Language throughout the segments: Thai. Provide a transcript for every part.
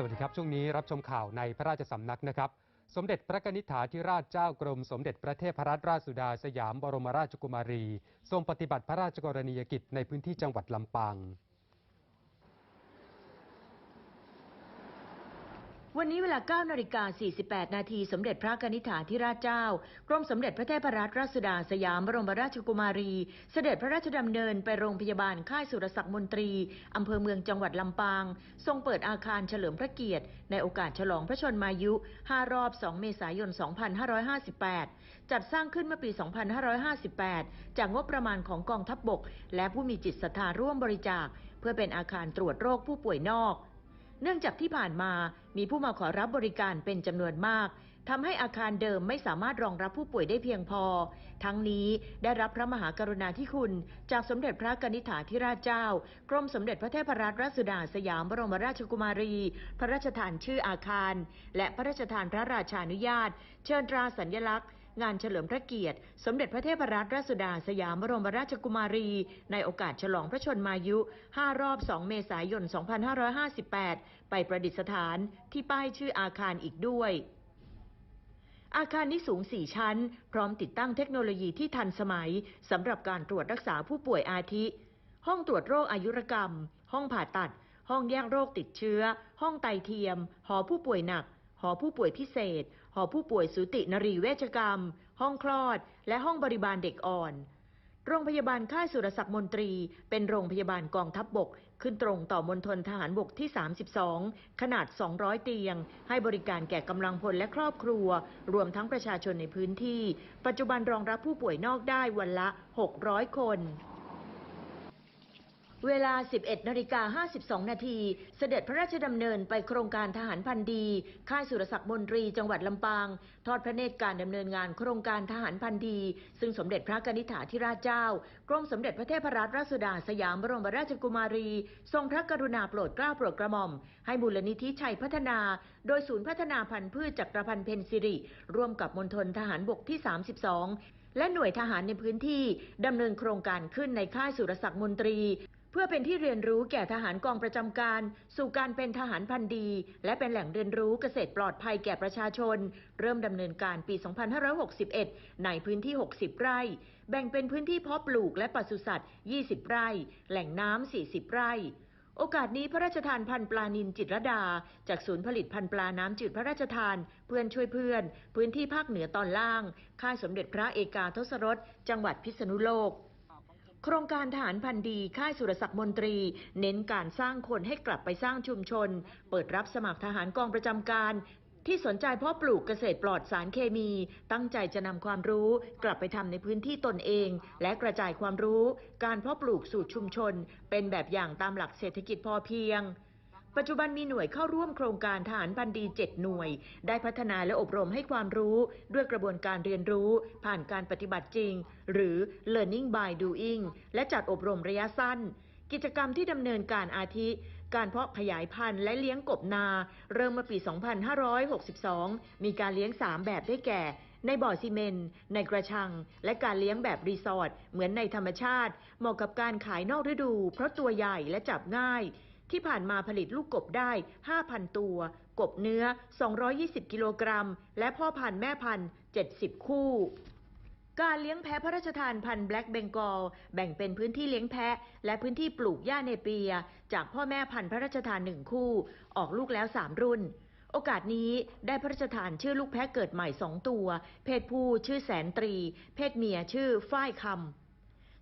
สวัสดีครับ ช่วงนี้รับชมข่าวในพระราชสำนักนะครับ สมเด็จพระนิษฐาธิราชเจ้ากรม สมเด็จพระเทพรัตนราชสุดาสยามบรมราชกุมารี ทรงปฏิบัติพระราชกรณียกิจในพื้นที่จังหวัดลำปาง วันนี้เวลา 9 นาฬิกา 48 นาที สมเด็จพระกนิษฐาธิราชเจ้า กรมสมเด็จพระเทพรัตนราชสุดาสยามบรมราชกุมารี เสด็จพระราชดำเนินไปโรงพยาบาลค่ายสุรศักดิ์มนตรี อำเภอเมืองจังหวัดลำปาง ทรงเปิดอาคารเฉลิมพระเกียรติ ในโอกาสฉลองพระชนมายุ 5 รอบ 2 เมษายน 2558 จัดสร้างขึ้นเมื่อปี 2558 จากงบประมาณของกองทัพบบก และผู้มีจิตศรัทธาร่วมบริจาค เพื่อเป็นอาคารตรวจโรคผู้ป่วยนอก เนื่องจากที่ผ่านมามีผู้มาขอรับบริการเป็นจำนวนมากทำให้อาคารเดิมไม่สามารถรองรับผู้ป่วยได้เพียงพอ ทั้งนี้ได้รับพระมหากรุณาธิคุณ จากสมเด็จพระกนิษฐาธิราชเจ้า กรมสมเด็จพระเทพรัตนราชสุดาสยามบรมราชกุมารี พระราชทานชื่ออาคาร และพระราชทานพระราชานุญาต เชิญตราสัญลักษณ์ งานเฉลิมพระเกียรติ สมเด็จพระเทพรัตนราชสุดาสยามบรมราชกุมารี ในโอกาสฉลองพระชนมายุ 5 รอบ 2 เมษายน 2558 ไปประดิษฐานที่ป้ายชื่ออาคารอีกด้วยอาคารนี้สูง 4 ชั้น พร้อมติดตั้งเทคโนโลยีที่ทันสมัยสำหรับการตรวจรักษาผู้ป่วยอาทิ ห้องตรวจโรคอายุรกรรม ห้องผ่าตัด ห้องแยกโรคติดเชื้อ ห้องไตเทียม หอผู้ป่วยหนัก หอผู้ป่วยพิเศษ อผู้ป่วยสูตินรีเวชกรรม ห้องคลอด และห้องบริบาลเด็กอ่อน โรงพยาบาลค่ายสุรศักดิ์มนตรี เป็นโรงพยาบาลกองทัพบบก ขึ้นตรงต่อมณฑลทหารบกที่ 32 ขนาด 200 เตียง ให้บริการแก่กำลังพลและครอบครัว รวมทั้งประชาชนในพื้นที่ ปัจจุบันรองรับผู้ป่วยนอกได้วันละ 600 คน เวลา 11นาฬิกา52 นาทีเสด็จพระราชดำเนินไปโครงการทหารพันดี ค่ายสุรศักดิ์มนตรีจังหวัดลำปาง ทอดพระเนตรการดำเนินงานโครงการทหารพันดี ซึ่งสมเด็จพระกนิษฐาธิราชเจ้า กรมสมเด็จพระเทพรัตนราชสุดาสยามบรมราชกุมารี ทรงพระกรุณาโปรดเกล้าโปรดกระหม่อม ให้มูลนิธิชัยพัฒนา โดยศูนย์พัฒนาพันธุ์พืชจักรพันธ์เพนซิริ ร่วมกับมณฑลทหารบกที่ 32 และหน่วยทหารในพื้นที่ดำเนินโครงการขึ้นในค่ายสุรศักดิ์มนตรี เพื่อเป็นที่เรียนรู้แก่ทหารกองประจำการ สู่การเป็นทหารพันดี และเป็นแหล่งเรียนรู้เกษตรปลอดภัยแก่ประชาชน เริ่มดำเนินการปี 2561 ในพื้นที่ 60 ไร่ แบ่งเป็นพื้นที่เพาะปลูกและปศุสัตว์ 20 ไร่ แหล่งน้ำ 40 ไร่ โอกาสนี้พระราชทานพันธ์ปลานินจิตรดา จากศูนย์ผลิตพันธ์ปลาน้ำจืดพระราชทาน เพื่อนช่วยเพื่อน พื้นที่ภาคเหนือตอนล่าง ค่ายสมเด็จพระเอกาทศรสจังหวัดพิษณุโลก โครงการทหารพันธ์ดีค่ายสุรศักดิ์มนตรี เน้นการสร้างคนให้กลับไปสร้างชุมชน เปิดรับสมัครทหารกองประจำการ ที่สนใจเพาะปลูกเกษตรปลอดสารเคมี ตั้งใจจะนำความรู้กลับไปทำในพื้นที่ตนเอง และกระจายความรู้ การเพาะปลูกสู่ชุมชน เป็นแบบอย่างตามหลักเศรษฐกิจพอเพียง ปัจจุบันมีหน่วยเข้าร่วมโครงการทหารพันดี 7 หน่วย ได้พัฒนาและอบรมให้ความรู้ด้วยกระบวนการเรียนรู้ ผ่านการปฏิบัติจริง หรือ learning by doing และจัดอบรมระยะสั้น กิจกรรมที่ดำเนินการอาทิ การเพาะขยายพันธุ์และเลี้ยงกบนา เริ่มเมื่อปี 2562 มีการเลี้ยง 3 แบบได้แก่ในบ่อซีเมนต์ในกระชัง และการเลี้ยงแบบรีสอร์ทเหมือนในธรรมชาติ เหมาะกับการขายนอกฤดู เพราะตัวใหญ่และจับง่าย ที่ผ่านมาผลิตลูกกบได้ 5,000 ตัว กบเนื้อ 220 กิโลกรัม และพ่อพันธุ์แม่พันธุ์ 70 คู่การเลี้ยงแพะพระราชทานพันธุ์แบล็กเบงกอลแบ่งเป็นพื้นที่เลี้ยงแพะ และพื้นที่ปลูกหญ้าเนเปีย จากพ่อแม่พันธุ์พระราชทานหนึ่งคู่ ออกลูกแล้ว3รุ่น โอกาสนี้ได้พระราชทานชื่อลูกแพะเกิดใหม่2ตัว เพศผู้ชื่อแสนตรี เพศเมียชื่อฝ้ายคำ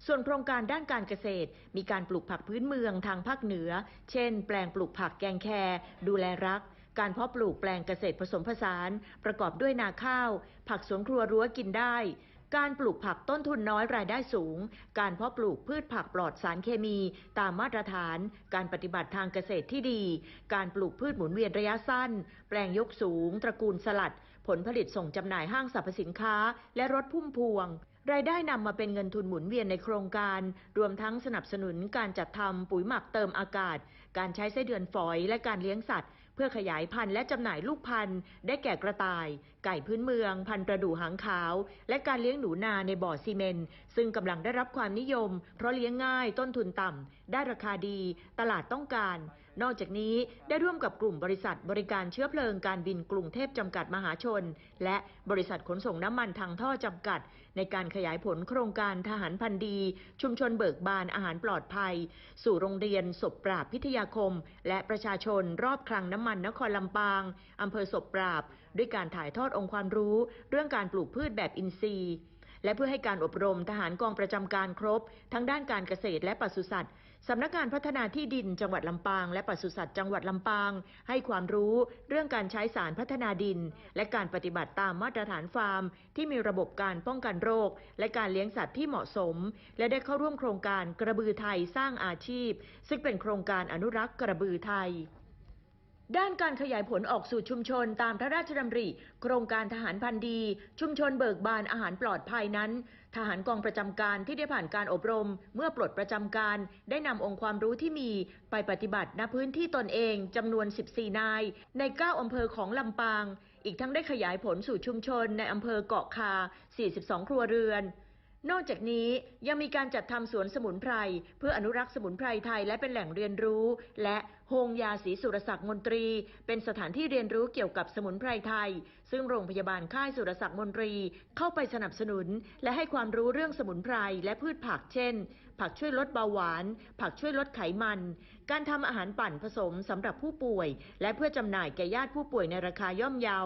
ส่วนโครงการด้านการเกษตร มีการปลูกผักพื้นเมืองทางภาคเหนือ เช่น แปลงปลูกผักแกงแครดูแลรัก การเพาะปลูกแปลงเกษตรผสมผสาน ประกอบด้วยนาข้าว ผักสวนครัวรั้วกินได้การปลูกผักต้นทุนน้อยรายได้สูง การเพาะปลูกพืชผักปลอดสารเคมี ตามมาตรฐาน การปฏิบัติทางเกษตรที่ดี การปลูกพืชหมุนเวียนระยะสั้น แปลงยกสูง ตระกูลสลัด ผลผลิตส่งจำหน่ายห้างสรรพสินค้า และรถพุ่มพวง รายได้นำมาเป็นเงินทุนหมุนเวียนในโครงการ รวมทั้งสนับสนุนการจัดทำปุ๋ยหมักเติมอากาศ การใช้ไส้เดือนฝอยและการเลี้ยงสัตว์ เพื่อขยายพันธุ์และจำหน่ายลูกพันธุ์ ได้แก่กระต่าย ไก่พื้นเมือง พันธุ์ประดู่หางขาว และการเลี้ยงหนูนาในบ่อซีเมนต์ซึ่งกำลังได้รับความนิยม เพราะเลี้ยงง่ายต้นทุนต่ำได้ราคาดี ตลาดต้องการ นอกจากนี้ได้ร่วมกับกลุ่มบริษัทบริการเชื้อเพลิงการบินกรุงเทพจำกัดมหาชน และบริษัทขนส่งน้ำมันทางท่อจำกัด ในการขยายผลโครงการทหารพันธ์ดี ชุมชนเบิกบานอาหารปลอดภัย สู่โรงเรียนศพปราบพิทยาคม และประชาชนรอบคลังน้ำมันนครลำปางอำเภอศพปราบ ด้วยการถ่ายทอดองค์ความรู้ เรื่องการปลูกพืชแบบอินทรีย์และเพื่อให้การอบรมทหารกองประจำการครบ ทั้งด้านการเกษตรและปศุสัตว์ สำนักงานพัฒนาที่ดินจังหวัดลำปาง และปศุสัตว์จังหวัดลำปาง ให้ความรู้เรื่องการใช้สารพัฒนาดิน และการปฏิบัติตามมาตรฐานฟาร์ม ที่มีระบบการป้องกันโรค และการเลี้ยงสัตว์ที่เหมาะสม และได้เข้าร่วมโครงการกระบือไทยสร้างอาชีพ ซึ่งเป็นโครงการอนุรักษ์กระบือไทยด้านการขยายผลออกสู่ชุมชนตามพระราชดำริ โครงการทหารพันธ์ดี ชุมชนเบิกบานอาหารปลอดภัยนั้น ทหารกองประจำการที่ได้ผ่านการอบรม เมื่อปลดประจำการ ได้นำองค์ความรู้ที่มีไปปฏิบัติณพื้นที่ตนเองจำนวน 14 นาย ใน 9 อำเภอของลำปาง อีกทั้งได้ขยายผลสู่ชุมชนในอำเภอเกาะคา 42 ครัวเรือน นอกจากนี้ยังมีการจัดทำสวนสมุนไพร เพื่ออนุรักษ์สมุนไพรไทยและเป็นแหล่งเรียนรู้ และโฮงยาศรีสุรศักดิ์มนตรี เป็นสถานที่เรียนรู้เกี่ยวกับสมุนไพรไทย ซึ่งโรงพยาบาลค่ายสุรศักดิ์มนตรี เข้าไปสนับสนุน และให้ความรู้เรื่องสมุนไพรและพืชผักเช่น ผักช่วยลดเบาหวาน ผักช่วยลดไขมัน การทำอาหารปั่นผสมสำหรับผู้ป่วย และเพื่อจำหน่ายแก่ญาติผู้ป่วยในราคาย่อมเยา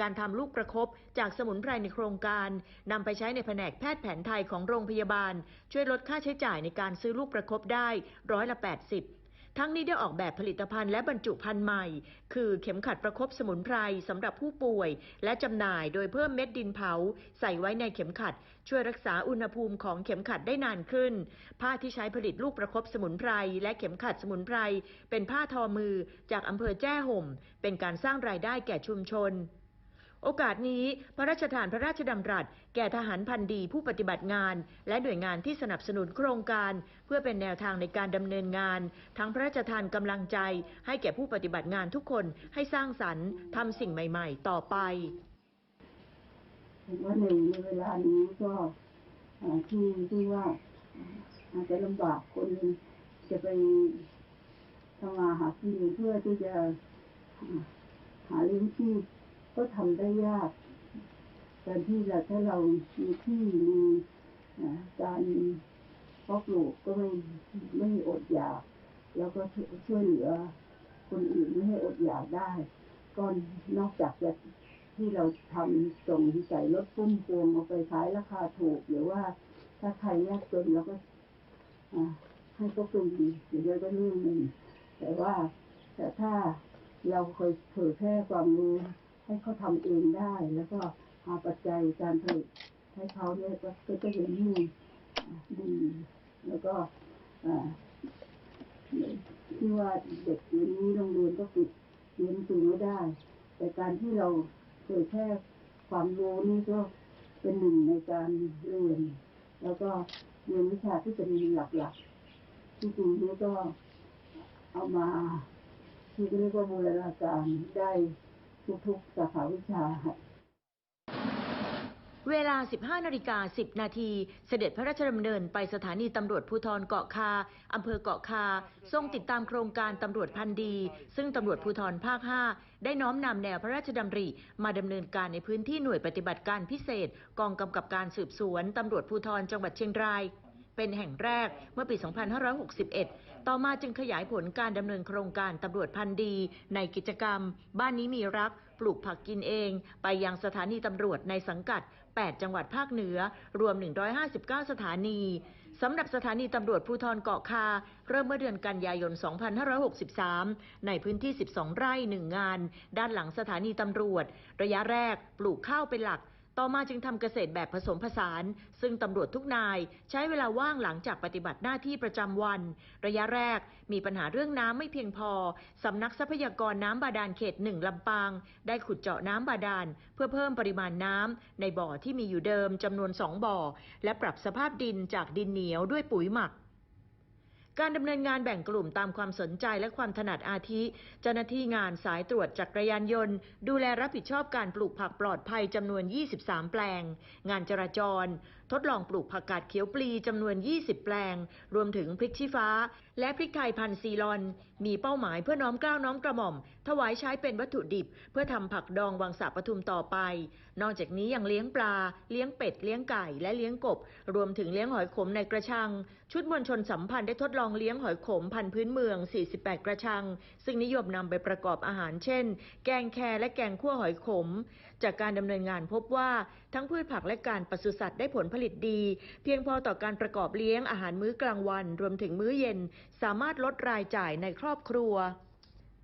การทำลูกประคบจากสมุนไพรในโครงการนำไปใช้ในแผนกแพทย์แผนไทยของโรงพยาบาล ช่วยลดค่าใช้จ่ายในการซื้อลูกประคบได้ร้อยละ 80 ทั้งนี้ได้ออกแบบผลิตภัณฑ์และบรรจุภัณฑ์ใหม่ คือเข็มขัดประคบสมุนไพรสำหรับผู้ป่วย และจำหน่ายโดยเพิ่มเม็ดดินเผา ใส่ไว้ในเข็มขัด ช่วยรักษาอุณหภูมิของเข็มขัดได้นานขึ้น ผ้าที่ใช้ผลิตลูกประคบสมุนไพรและเข็มขัดสมุนไพรเป็นผ้าทอมือจากอำเภอแจ้ห่ม เป็นการสร้างรายได้แก่ชุมชน โอกาสนี้พระราชทานพระราชดำรัส แก่ทหารพันธ์ดีผู้ปฏิบัติงาน และหน่วยงานที่สนับสนุนโครงการ เพื่อเป็นแนวทางในการดำเนินงาน ทั้งพระราชทานกำลังใจ ให้แก่ผู้ปฏิบัติงานทุกคนให้สร้างสรรค์ทำสิ่งใหม่ ๆ ต่อไปผมว่าหนึ่งในเวลานี้ก็ที่ที่ว่าอาจจะลำบากคนจะไปทำมานหากินเพื่อที่จะหาเลี้ยงชีพ ก็ทำได้ยากการที่เราถ้าเรามีที่มีการพาะปลูกก็ไม่ไม่อดอยาก แล้วก็ช่วยเหลือ คนอื่นไม่ให้อดอยากได้ก็นอกจากจะที่เราทำส่งใส่รถปุ้มพวงเอาไปขายราคาถูก หรือว่าถ้าใครยากจนเราก็ให้ก็ฟรีหรือเราก็เรื่องหนึ่งแต่ว่าแต่ถ้าเราเคยเผยแพร่ความรู้ ให้เขาทำเองได้ แล้วก็หาปัจจัยการผลิตให้เขาเนี่ยก็ก็จะเห็นที่ดี แล้วก็อ่าที่ว่าเด็กเดี๋ยวนี้โรงเรียนก็ปิดเรียนหนังสือไม่ได้ แต่การที่เราเผยแพร่ความรู้นี่ก็เป็นหนึ่งในการเรียน แล้วก็เรียนวิชาที่เป็นหลักๆที่จริงนี่ก็เอามาที่เรียกว่าบูรณาการได้ ทุกๆสาขาวิชา เวลา 15นาฬิกา10 นาที เสด็จพระราชดำเนินไปสถานีตำรวจภูธรเกาะคา อำเภอเกาะคา ทรงติดตามโครงการตำรวจพันธ์ดี ซึ่งตำรวจภูธรภาค 5 ได้น้อมนำแนวพระราชดำริ มาดำเนินการในพื้นที่หน่วยปฏิบัติการพิเศษ กองกำกับการสืบสวนตำรวจภูธรจังหวัดเชียงราย เป็นแห่งแรกเมื่อปี 2561 ต่อมาจึงขยายผลการดำเนินโครงการตำรวจพันธ์ดี ในกิจกรรม บ้านนี้มีรัก ปลูกผักกินเอง ไปยังสถานีตำรวจในสังกัด 8 จังหวัดภาคเหนือ รวม 159 สถานีสำหรับสถานีตำรวจภูธรเกาะคา เริ่มเมื่อเดือนกันยายน 2563 ในพื้นที่ 12 ไร่ 1 งาน ด้านหลังสถานีตำรวจ ระยะแรกปลูกข้าวเป็นหลัก ต่อมาจึงทำเกษตรแบบผสมผสาน ซึ่งตำรวจทุกนายใช้เวลาว่างหลังจากปฏิบัติหน้าที่ประจำวัน ระยะแรกมีปัญหาเรื่องน้ำไม่เพียงพอสำนักทรัพยากรน้ำบาดาลเขตหนึ่งลำปาง ได้ขุดเจาะน้ำบาดาลเพื่อเพิ่มปริมาณน้ำในบ่อที่มีอยู่เดิมจำนวนสองบ่อ และปรับสภาพดินจากดินเหนียวด้วยปุ๋ยหมัก การดำเนินงานแบ่งกลุ่มตามความสนใจและความถนัดอาทิ เจ้าหน้าที่งานสายตรวจจักรยานยนต์ ดูแลรับผิดชอบการปลูกผักปลอดภัยจำนวน 23 แปลง งานจราจร ดลองปลูกผักกาดเขียวปลีจำนวน 20 แปลง รวมถึงพริกชี้ฟ้า และพริกไทยพันธุ์ซีลอน มีเป้าหมายเพื่อน้อมกล้าวน้อมกระหม่อม ถวายใช้เป็นวัตถุดิบ เพื่อทำผักดองวังสะปทุมต่อไป นอกจากนี้ยังเลี้ยงปลา เลี้ยงเป็ด เลี้ยงไก่และเลี้ยงกบ รวมถึงเลี้ยงหอยขมในกระชัง ชุดมวลชนสัมพันธ์ได้ทดลองเลี้ยงหอยขมพันธุ์พื้นเมือง 48 กระชัง ซึ่งนิยมนำไปประกอบอาหารเช่น แกงแคและแกงคั่วหอยขม จากการดำเนินงานพบว่าทั้งพืชผักและการปศุสัตว์ได้ผลผลิตดี เพียงพอต่อการประกอบเลี้ยงอาหารมื้อกลางวัน รวมถึงมื้อเย็น สามารถลดรายจ่ายในครอบครัว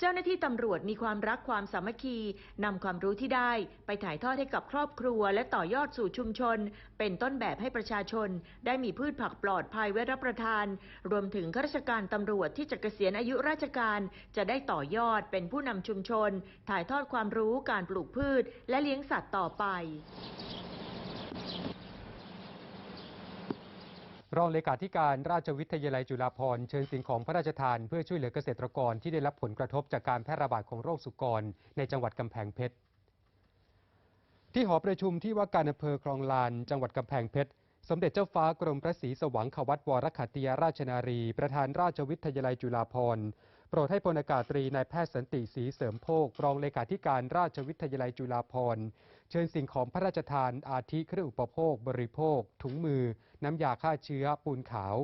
เจ้าหน้าที่ตำรวจมีความรักความสามัคคีนำความรู้ที่ได้ไปถ่ายทอดให้กับครอบครัว และต่อยอดสู่ชุมชน เป็นต้นแบบให้ประชาชน ได้มีพืชผักปลอดภัยไว้รับประทาน รวมถึงข้าราชการตำรวจที่จะเกษียณอายุราชการ จะได้ต่อยอดเป็นผู้นำชุมชน ถ่ายทอดความรู้การปลูกพืช และเลี้ยงสัตว์ต่อไป รองเลขาธิการราชวิทยาลัยจุฬาภรณ์เชิญสิ่งของพระราชทานเพื่อช่วยเหลือเกษตรกรที่ได้รับผลกระทบจากการแพร่ระบาดของโรคสุกร ในจังหวัดกำแพงเพชร ที่หอประชุมที่ว่าการอำเภอคลองลาน จังหวัดกำแพงเพชร สมเด็จเจ้าฟ้ากรมพระศรีสว่างขวัตวรขัตติยราชนารี ประธานราชวิทยาลัยจุฬาภรณ์โปรดให้พลอากาศตรีนายแพทย์สันติศรีเสริมโภครองเลขาธิการราชวิทยาลัยจุฬาภรณ์ เชิญสิ่งของพระราชทานอาทิเครื่องอุปโภค บริโภค ถุงมือ น้ำยาฆ่าเชื้อ ปูนขาว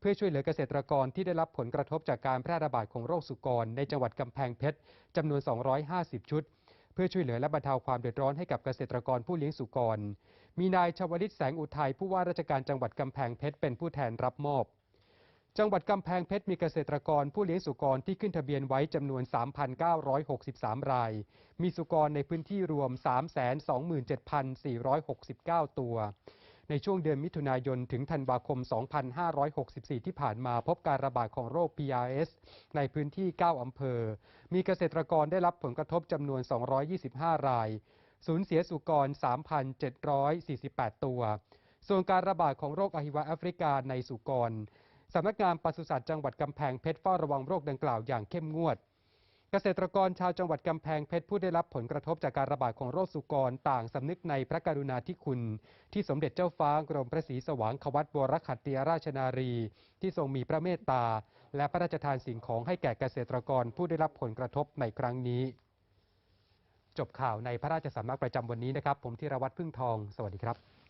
เพื่อช่วยเหลือเกษตรกรที่ได้รับผลกระทบจากการแพร่ระบาดของโรคสุกรในจังหวัดกำแพงเพชรจำนวน 250 ชุด เพื่อช่วยเหลือและบรรเทาความเดือดร้อนให้กับเกษตรกรผู้เลี้ยงสุกร มีนายชวลิตแสงอุทัยผู้ว่าราชการจังหวัดกำแพงเพชรเป็นผู้แทนรับมอบ จังหวัดกำแพงเพชรมีเกษตรกรผู้เลี้ยงสุกรที่ขึ้นทะเบียนไว้จำนวน 3,963 ราย มีสุกรในพื้นที่รวม 327,469 ตัว ในช่วงเดือนมิถุนายนถึงธันวาคม 2564 ที่ผ่านมาพบการระบาดของโรค PRS ในพื้นที่ 9 อำเภอ มีเกษตรกรได้รับผลกระทบจำนวน 225 ราย สูญเสียสุกร 3,748 ตัว ส่วนการระบาดของโรคอหิวาแอฟริกาในสุกร สำนักงานปศุสัตว์จังหวัดกำแพงเพชรเฝ้าระวังโรคดังกล่าวอย่างเข้มงวด เกษตรกรชาวจังหวัดกำแพงเพชรผู้ได้รับผลกระทบจากการระบาดของโรคสุกรต่างสำนึกในพระกรุณาธิคุณ ที่สมเด็จเจ้าฟ้ากรมพระศรีสว่างขวัตบวรขัตติยราชนารี ที่ทรงมีพระเมตตา และพระราชทานสิ่งของให้แก่เกษตรกรผู้ได้รับผลกระทบในครั้งนี้ จบข่าวในพระราชสำนักประจำวันนี้นะครับ ผมธีรวัตรพึ่งทอง สวัสดีครับ